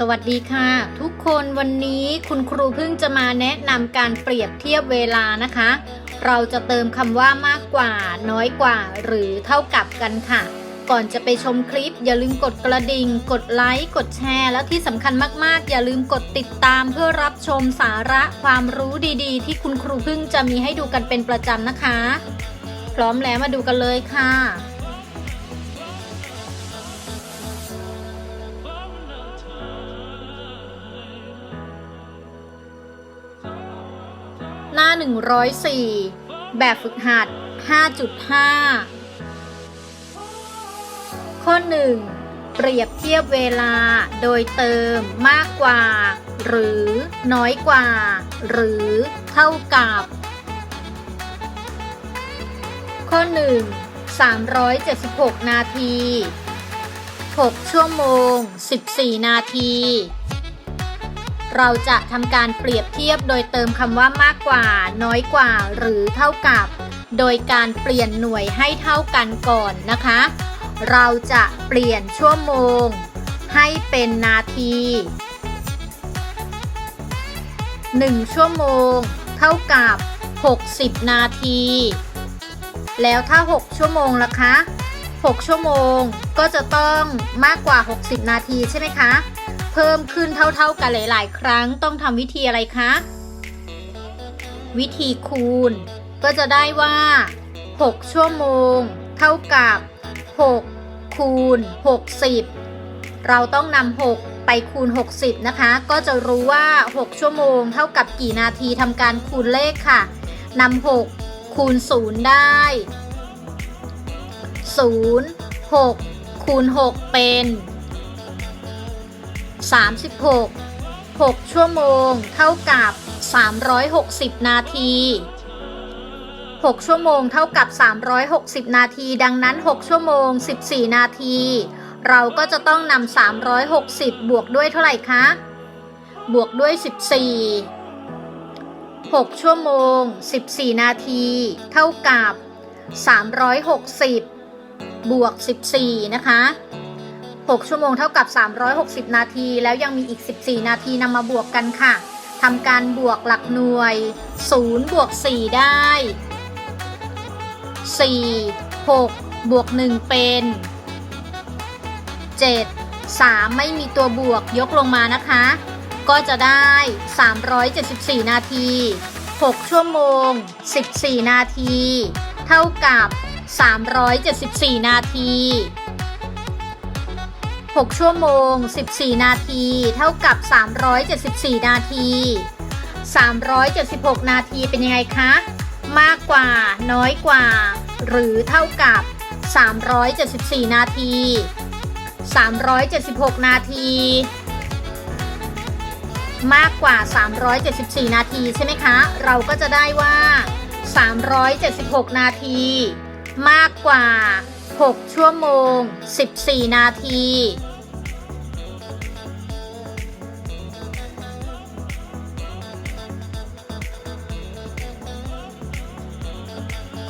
สวัสดีค่ะ ทุกคนวันนี้คุณครูเพิ่งจะมาแนะนำการเปรียบเทียบเวลานะคะ เราจะเติมคำว่ามากกว่า น้อยกว่า หรือเท่ากับกันค่ะ ก่อนจะไปชมคลิป อย่าลืมกดกระดิ่ง กดไลค์กดแชร์ แล้วที่สำคัญมากๆ อย่าลืมกดติดตามเพื่อรับชมสาระความรู้ดีๆ ที่คุณครูเพิ่งจะมีให้ดูกันเป็นประจำนะคะ พร้อมแล้วมาดูกันเลยค่ะ หน้า 104 แบบฝึกหัด 5.5 ข้อ 1 เปรียบเทียบเวลาโดยเติมมากกว่า หรือน้อยกว่า หรือเท่ากับ ข้อ 1 376 นาที 6 ชั่วโมง 14 นาที เราจะทำการเปรียบเทียบโดยเติมคำว่ามากกว่า น้อยกว่า หรือเท่ากับ โดยการเปลี่ยนหน่วยให้เท่ากันก่อนนะคะ เราจะเปลี่ยนชั่วโมง ให้เป็นนาที 1 ชั่วโมง เท่ากับ 60 นาที แล้วถ้า 6 ชั่วโมงล่ะคะ 6 ชั่วโมงก็จะต้องมากกว่า 60 นาทีใช่ไหมคะ เพิ่มขึ้นเท่าๆกันหลายๆ ครั้งต้องทำวิธีอะไรคะ วิธีคูณ ก็จะได้ว่า 6 ชั่วโมง เท่ากับ 6 คูณ 60 เราต้องนำ6 ไปคูณ 60 นะคะ ก็จะรู้ว่า 6 ชั่วโมง เท่ากับกี่นาทีทำการคูณเลขค่ะนำ6คูณ 0 ได้ 0 6คูณ 6 เป็น 36 6 ชั่วโมง เท่ากับ 360 นาที 6 ชั่วโมงเท่ากับ 360 นาที ดังนั้น 6 ชั่วโมง 14 นาที เราก็จะต้องนำ360 บวกด้วยเท่าไหร่คะ บวกด้วย 14 6 ชั่วโมง 14 นาที เท่ากับ 360 บวก 14 นะคะ 6 ชั่วโมงเท่ากับ 360 นาที แล้วยังมีอีก 14 นาทีนำมาบวกกันค่ะทำการบวกหลักหน่วย 0 บวก 4 ได้ 4 6 บวก 1 เป็น 7 3 ไม่มีตัวบวกยกลงมานะคะ ก็จะได้ 374 นาที 6 ชั่วโมง 14 นาที เท่ากับ 374 นาที 6 ชั่วโมง 14 นาที เท่ากับ 374 นาที 376 นาทีเป็นยังไงคะ มากกว่า น้อยกว่า หรือเท่ากับ 374 นาที 376 นาที มากกว่า 374 นาทีใช่ไหมคะ เราก็จะได้ว่า 376 นาที มากกว่า 6 ชั่วโมง 14 นาที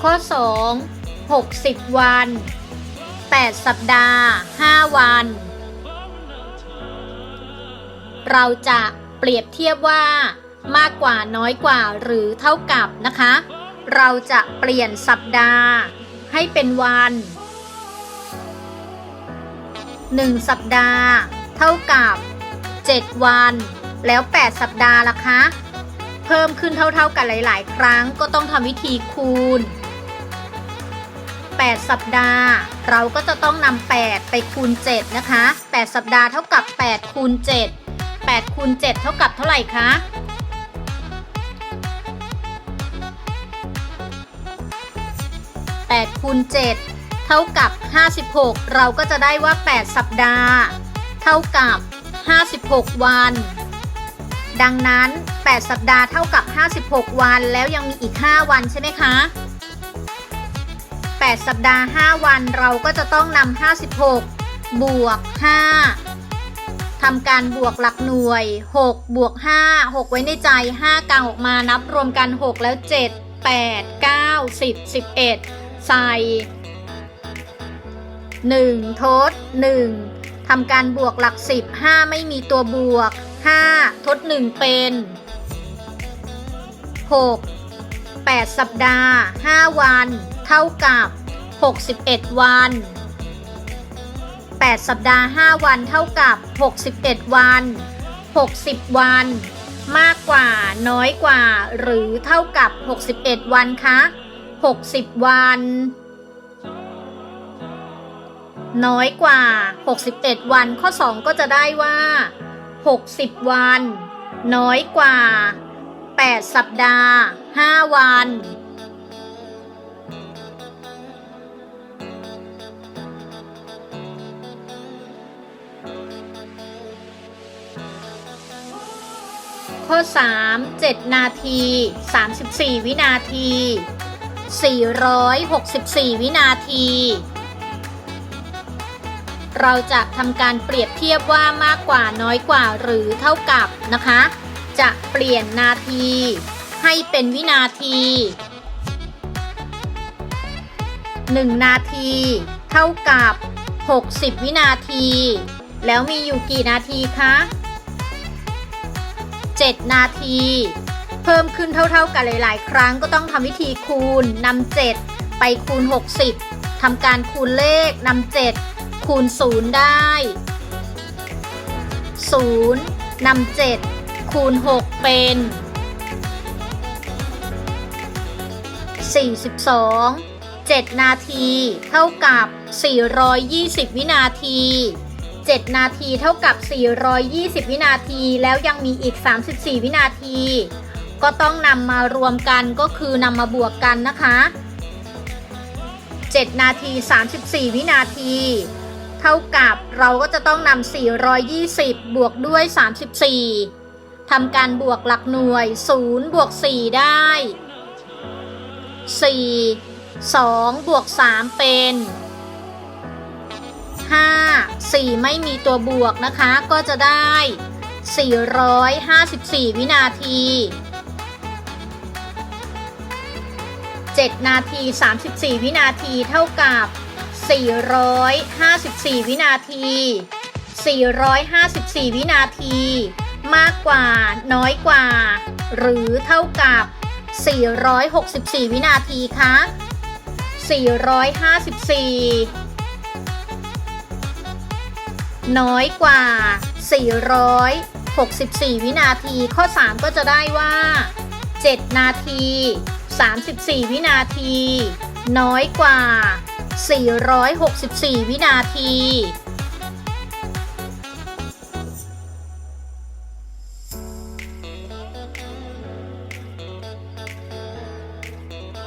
ข้อ 2 60 วัน 8 สัปดาห์ 5 วัน เราจะเปรียบเทียบว่ามากกว่าน้อยกว่าหรือเท่ากับนะคะ เราจะเปลี่ยนสัปดาห์ให้เป็นวัน 1 สัปดาห์ เท่ากับ 7 วัน แล้ว 8 สัปดาห์ล่ะคะ เพิ่มขึ้นเท่าๆกันหลาย ๆ ครั้งก็ต้องทำวิธีคูณ 8 สัปดาห์ เราก็จะต้องนำ8 ไปคูณ 7 นะคะ 8 สัปดาห์เท่ากับ 8 คูณ 7 8 คูณ 7 เท่ากับเท่าไหร่คะ8คูณ7 เท่ากับ 56 เราก็จะได้ว่า 8 สัปดาห์ เท่ากับ 56 วัน ดังนั้น 8 สัปดาห์เท่ากับ 56 วัน แล้วยังมีอีก 5 วันใช่ไหมคะ 8 สัปดาห์ 5 วันเราก็จะต้องนำ56 บวก 5ทำการบวกหลักหน่วย 6 บวก 5 6 ไว้ในใจ 5กลางออกมานับรวมกัน 6 แล้ว 7 8 9 10 11 ใส่ 1 ทด 1ทำการบวกหลัก 10 5 ไม่มีตัวบวก 5 ทด 1 เป็น 6 8 สัปดาห์ 5 วัน เท่ากับ 61 วัน 8 สัปดาห์ 5 วันเท่ากับ 61 วัน 60 วัน มากกว่าน้อยกว่า หรือเท่ากับ 61 วันคะ 60 วัน น้อยกว่า 61 วัน ข้อ 2 ก็จะได้ว่า 60 วัน น้อยกว่า 8 สัปดาห์ 5 วัน ข้อ 3 7 นาที 34 วินาที 464 วินาที เราจะทำการเปรียบเทียบว่ามากกว่าน้อยกว่าหรือเท่ากับนะคะ จะเปลี่ยนนาที ให้เป็นวินาที 1 นาที เท่ากับ 60 วินาที แล้วมีอยู่กี่นาทีคะ 7 นาที เพิ่มขึ้นเท่าๆกันหลายๆ ครั้งก็ต้องทำวิธีคูณนำ7ไปคูณ 60ทำการคูณเลขนำ7 คูณ0ได้0นำ7คูณ6เป็น42 7นาทีเท่ากับ420วินาที7นาทีเท่ากับ 420 วินาที แล้วยังมีอีก 34 วินาที ก็ต้องนำมารวมกันก็คือนำมาบวกกันนะคะ 7 นาที 34 วินาที เท่ากับเราก็จะต้องนำ420 บวกด้วย 34ทำการบวกหลักหน่วย 0 บวก 4 ได้ 4 2 บวก 3 เป็น 5 4 ไม่มีตัวบวกนะคะ ก็จะได้ 454 วินาที 7 นาที 34 วินาทีเท่ากับ 454 วินาที 454 วินาที มากกว่า น้อยกว่า หรือเท่ากับ 464 วินาทีคะ454 น้อยกว่า 464 วินาที ข้อ 3 ก็จะได้ว่า 7 นาที 34 วินาที น้อยกว่า 464 วินาที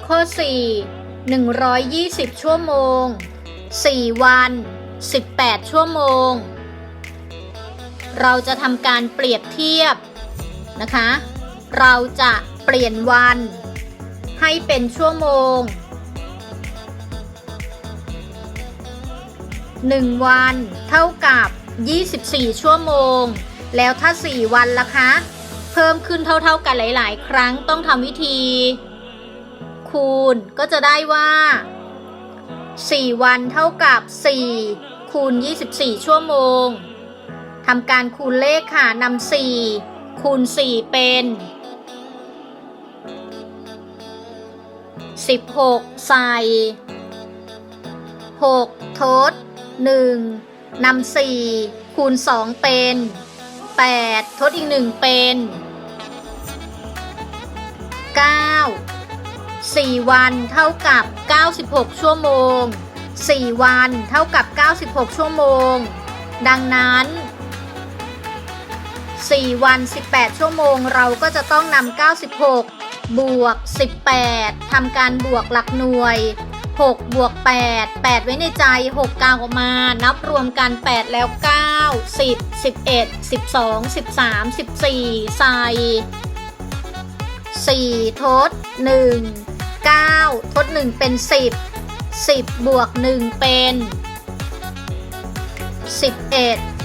ข้อ 4 120 ชั่วโมง 4 วัน 18 ชั่วโมง เราจะทำการเปรียบเทียบนะคะ เราจะเปลี่ยนวัน ให้เป็นชั่วโมง 1 วันเท่ากับ 24 ชั่วโมง แล้วถ้า 4 วันล่ะคะ เพิ่มขึ้นเท่าๆกันหลาย ๆ ครั้งต้องทำวิธี คูณก็จะได้ว่า 4 วันเท่ากับ 4 คูณ 24 ชั่วโมงทำการคูณเลขค่ะนำ4คูณ 4 เป็น 16 ใส่ 6 ทด 1นำ4คูณ 2 เป็น 8 ทดอีก 1 เป็น 9 4 วันเท่ากับ 96 ชั่วโมง 4 วันเท่ากับ 96 ชั่วโมง ดังนั้น 4 วัน 18 ชั่วโมงเราก็จะต้องนำ96 บวก 18ทำการบวกหลักหน่วย 6 บวก 8 8 ไว้ในใจ 6 กาวออกมา นับรวมกัน 8 แล้ว 9 10 11 12 13 14 ใส่ 4 ทด 1 9 ทด 1 เป็น 10 10 บวก 1 เป็น 11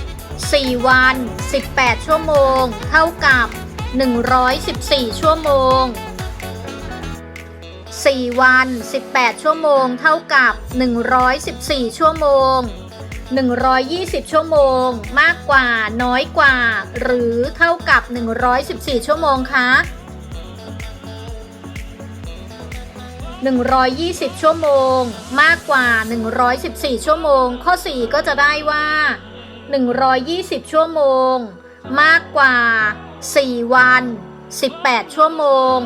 4 วัน 18 ชั่วโมง เท่ากับ 114 ชั่วโมง 4 วัน 18 ชั่วโมง เท่ากับ 114 ชั่วโมง 120 ชั่วโมง มากกว่า น้อยกว่า หรือเท่ากับ 114 ชั่วโมงคะ 120 ชั่วโมง มากกว่า 114 ชั่วโมง ข้อ 4 ก็จะได้ว่า 120 ชั่วโมง มากกว่า 4 วัน 18 ชั่วโมง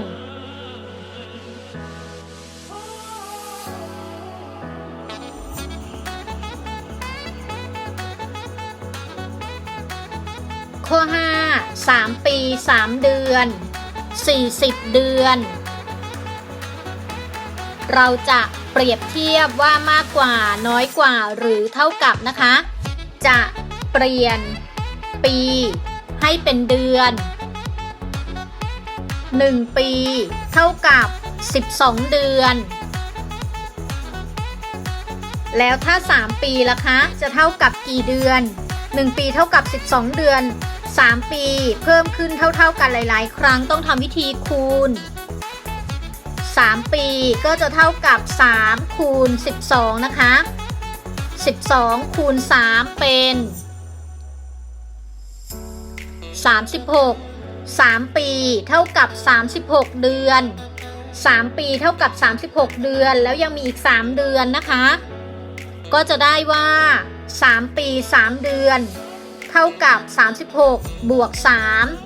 ข้อ 5 3 ปี 3 เดือน 40 เดือน เราจะเปรียบเทียบว่ามากกว่าน้อยกว่าหรือเท่ากับนะคะ จะเปลี่ยนปีให้เป็นเดือน 1 ปี เท่ากับ 12 เดือน แล้วถ้า 3 ปีล่ะคะ จะเท่ากับกี่เดือน 1 ปีเท่ากับ 12 เดือน 3 ปี เพิ่มขึ้นเท่า ๆ กันหลาย ๆ ครั้งต้องทำวิธีคูณ 3 ปีก็จะเท่ากับ3คูณ12 นะคะ 12คูณ3เป็น 36 3 ปีเท่ากับ 36 เดือน 3 ปีเท่ากับ 36 เดือนแล้วยังมีอีก 3 เดือนนะคะ ก็จะได้ว่า 3 ปี 3 เดือน เท่ากับ 36 บวก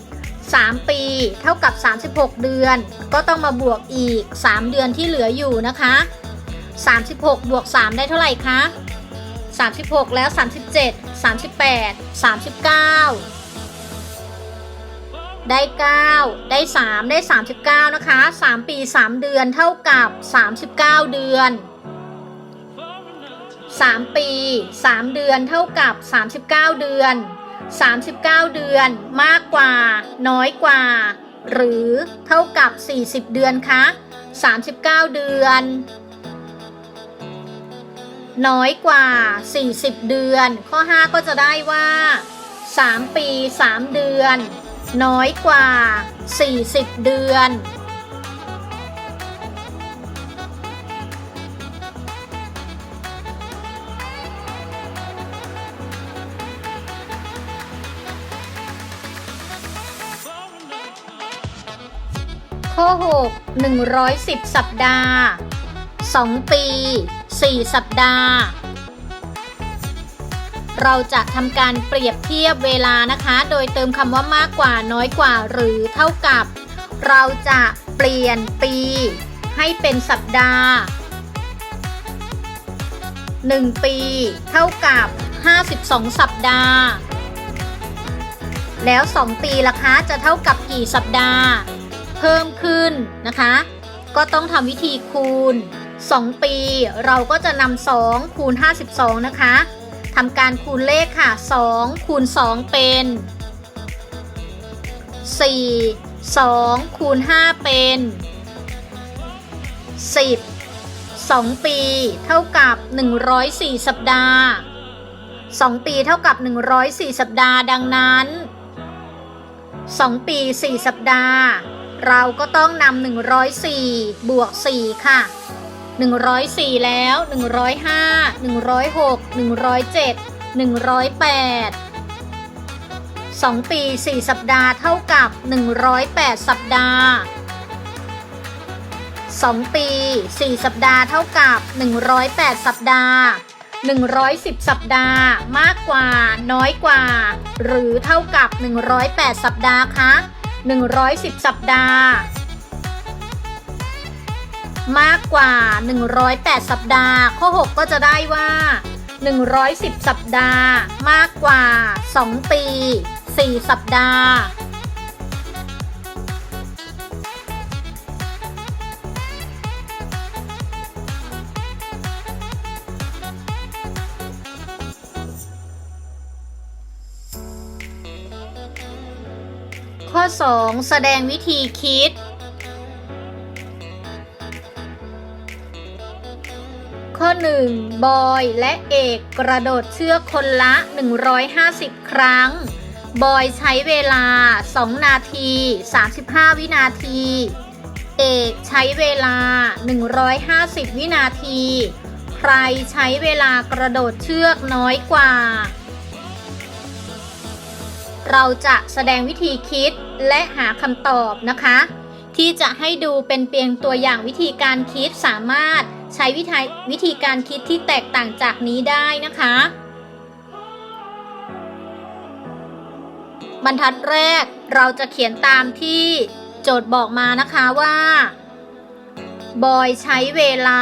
3 3 ปี เท่ากับ 36 เดือน ก็ต้องมาบวกอีก 3 เดือนที่เหลืออยู่นะคะ 36 บวก 3 ได้เท่าไหร่คะ 36 แล้ว 37 38 39ได้ 9 ได้ 3 ได้ 39 นะคะ 3 ปี 3 เดือนเท่ากับ 39 เดือน 3 ปี 3 เดือนเท่ากับ 39 เดือน 39 เดือนมากกว่า น้อยกว่า หรือเท่ากับ 40 เดือนคะ39 เดือน น้อยกว่า 40 เดือน ข้อ 5 ก็จะได้ว่า 3 ปี 3 เดือน น้อยกว่า 40 เดือน ข้อ 6 110 สัปดาห์ 2 ปี 4 สัปดาห์ เราจะทำการเปรียบเทียบเวลานะคะ โดยเติมคำว่ามากกว่าน้อยกว่าหรือเท่ากับ เราจะเปลี่ยนปี ให้เป็นสัปดาห์ 1 ปี เท่ากับ 52 สัปดาห์ แล้ว 2 ปีล่ะคะจะเท่ากับกี่สัปดาห์ เพิ่มขึ้นนะคะ ก็ต้องทำวิธีคูณ 2 ปี เราก็จะนำ2คูณ 52 นะคะทำการคูณเลขค่ะ 2 คูณ 2 เป็น 4 2คูณ5เป็น 10 2 ปี เท่ากับ 104 สัปดาห์ 2 ปีเท่ากับ 104 สัปดาห์ดังนั้น 2 ปี 4 สัปดาห์ เราก็ต้องนำ104 บวก 4 ค่ะ 104 แล้ว 105 106 107 108 2 ปี 4 สัปดาห์เท่ากับ 108 สัปดาห์ 2 ปี 4 สัปดาห์เท่ากับ 108 สัปดาห์ 110 สัปดาห์ มากกว่า น้อยกว่า หรือเท่ากับ 108 สัปดาห์คะ 110 สัปดาห์ มากกว่า 108 สัปดาห์ ข้อ 6 ก็จะได้ว่า 110 สัปดาห์ มากกว่า 2 ปี 4 สัปดาห์ อ 2 แสดงวิธีคิด ข้อ 1 บอยและเอกกระโดดเชือกคนละ 150 ครั้ง บอยใช้เวลา 2 นาที 35 วินาที เอกใช้เวลา 150 วินาที ใคใครใช้เวลากระโดดเชือกน้อยกว่า เราจะแสดงวิธีคิดและหาคำตอบนะคะ ที่จะให้ดูเป็นเพียงตัวอย่างวิธีการคิดสามารถใช้วิธีวิธีการคิดที่แตกต่างจากนี้ได้นะคะ บรรทัดแรกเราจะเขียนตามที่โจทย์บอกมานะคะว่า บอยใช้เวลา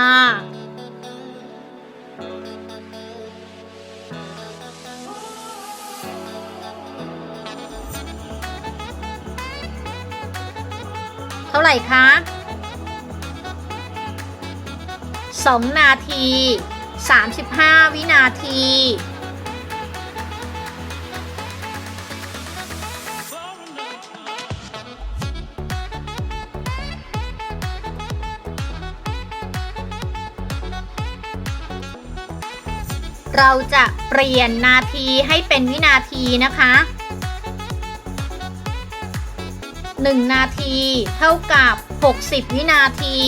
าไหร่คะ 2 นาที 35 วินาที เราจะเปลี่ยนนาทีให้เป็นวินาทีนะคะ 1 นาที เท่ากับ 60 วินาที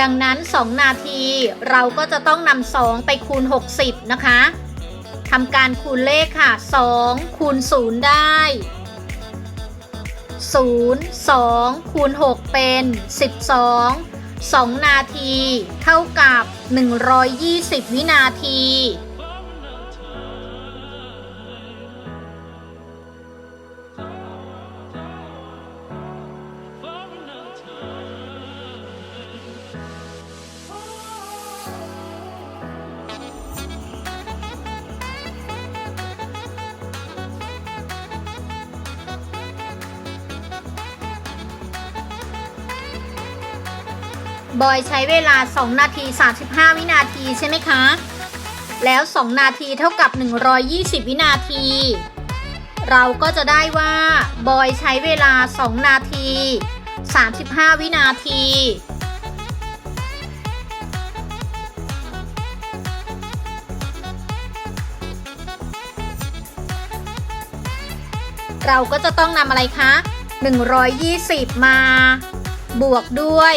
ดังนั้น 2 นาทีเราก็จะต้องนำ2ไปคูณ 60 นะคะทำการคูณเลขค่ะ 2 คูณ 0 ได้ 0 2 คูณ 6 เป็น 12 2 นาที เท่ากับ 120 วินาที บอยใช้เวลา 2 นาที 35 วินาทีใช่ไหมคะ แล้ว 2 นาทีเท่ากับ 120 วินาที เราก็จะได้ว่า บอยใช้เวลา 2 นาที 35 วินาทีเราก็จะต้องนำอะไรคะ 120 มา บวกด้วย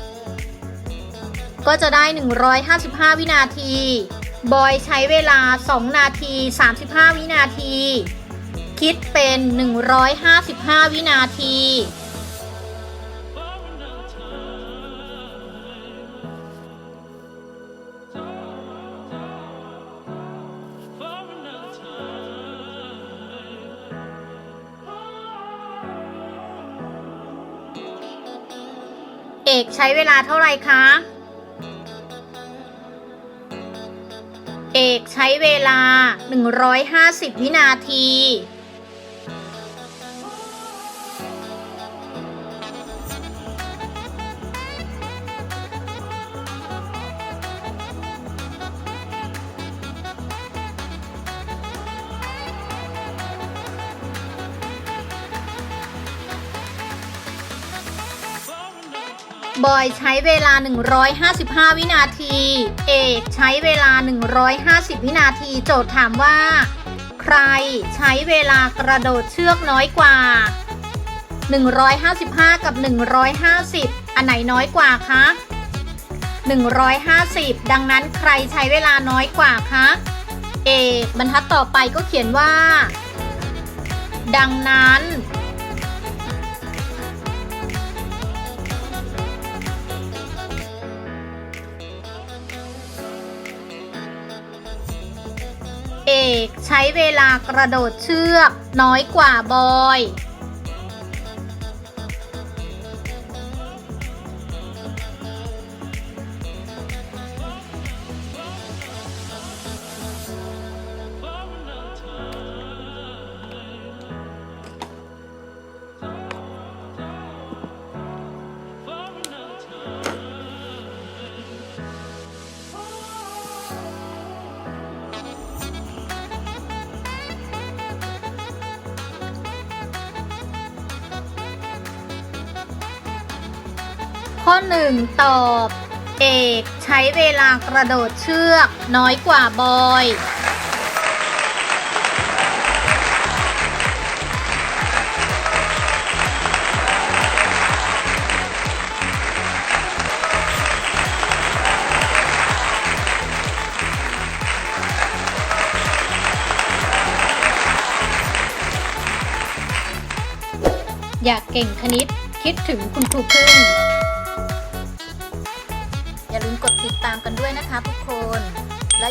ก็จะได้ 155 วินาที บอยใช้เวลา 2 นาที 35 วินาที คิดเป็น 155 วินาทีเอกใช้เวลาเท่าไหร่คะ เอกใช้เวลา 150 วินาที บอยใช้เวลา 155 วินาที เอกใช้เวลา 150 วินาที โจทย์ถามว่า ใครใช้เวลากระโดดเชือกน้อยกว่า 155 กับ 150 อันไหนน้อยกว่าคะ 150 ดังนั้นใครใช้เวลาน้อยกว่าคะ เอกบรรทัดต่อไปก็เขียนว่า ดังนั้น เอก ใช้เวลากระโดดเชือก น้อยกว่าบอย ข้อ 1 ตอบ เอกใช้เวลากระโดดเชือก น้อยกว่าบอย อยากเก่งคณิตคิดถึงคุณครูพึ่ง